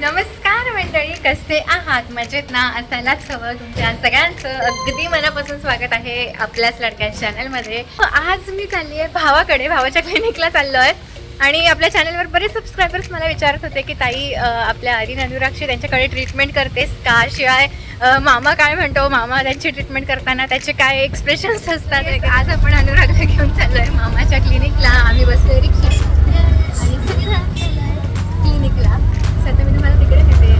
नमस्कार मंडळी कसे आहात? मजेत ना? असायलाच हवं तुमच्या सगळ्यांचं. अगदी मनापासून स्वागत आहे आपल्याच लडक्या चॅनलमध्ये. आज मी चालली आहे भावाकडे. भावाच्या क्लिनिकला चाललो आहे. आणि आपल्या चॅनलवर बरेच सबस्क्रायबर्स मला विचारत होते की ताई आपल्या अरिन अनुरागची त्यांच्याकडे ट्रीटमेंट करतेस का? शिवाय मामा काय म्हणतो? मामा त्यांची ट्रीटमेंट करताना त्याचे काय एक्सप्रेशन्स असतात आज आपण अनुरागला घेऊन चाललो आहे मामाच्या क्लिनिकला. आम्ही बसलो रिक्षा आणि क्लिनिकला. सध्या मी तुम्हाला तिकडे नेते.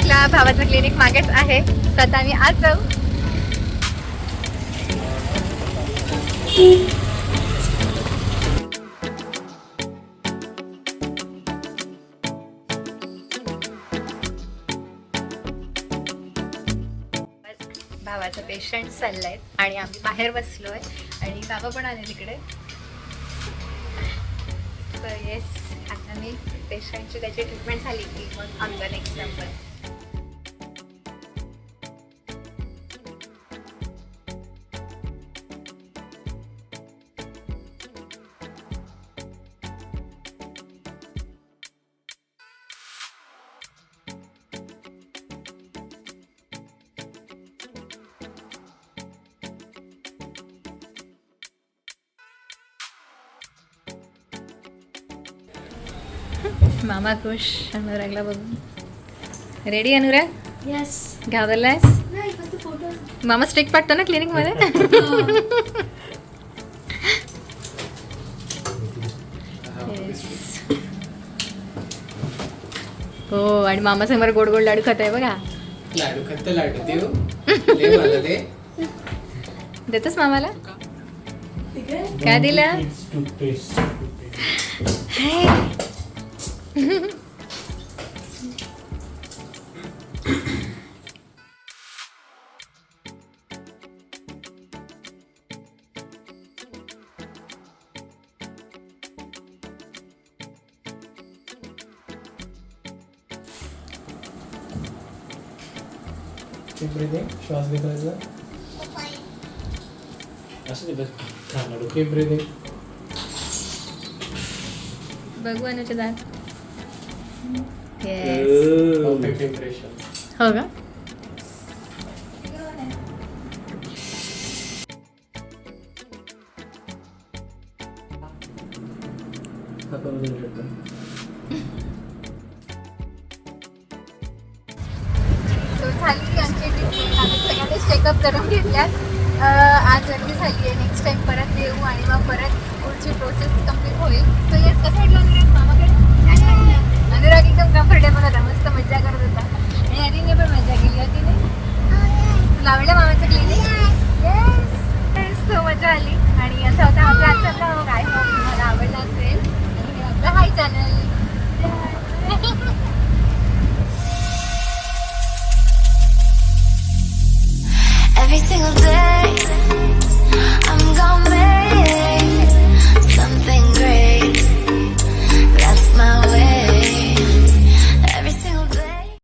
क्लिनिकला भावाचं क्लिनिक मागेच आहे. तर आता आम्ही आज जाऊ. भावाचं पेशंट चाललंय आणि आम्ही बाहेर बसलोय. आणि बाबा पण आले तिकडे. तर येस आता मी पेशंटची त्याची ट्रीटमेंट झाली की मग आमचा नेक्स्ट नंबर मामा खुश अनुरागला बघून. रेडी अनुराग? नाही फक्त फोटो मामा स्ट्रिक पाडतो ना क्लिनिकमध्ये? Yes. हो आणि मामा समोर गोड गोड लाडू खात आहे बघा. लाडू खत्त लाडू देऊ. देतोस मामाला? काय दिलं? ब्रिदिंग श्वास घेत राहायचा असं दे बस थांब लाडू की ब्रिदिंग बघू अनुच्या दात Yes. परफेक्ट इम्प्रेशन हो का चेकअप करून घेतल्यात. आज गर्दी झाली आहे. नेक्स्ट टाइम परत येऊ आणि मग परत पुढची प्रोसेस कंप्लीट होईल. सो येस कसं वाटलं मामाकडे म्हणजे अनुराग एकदम कम्फर्टेबल होता मस्त मजा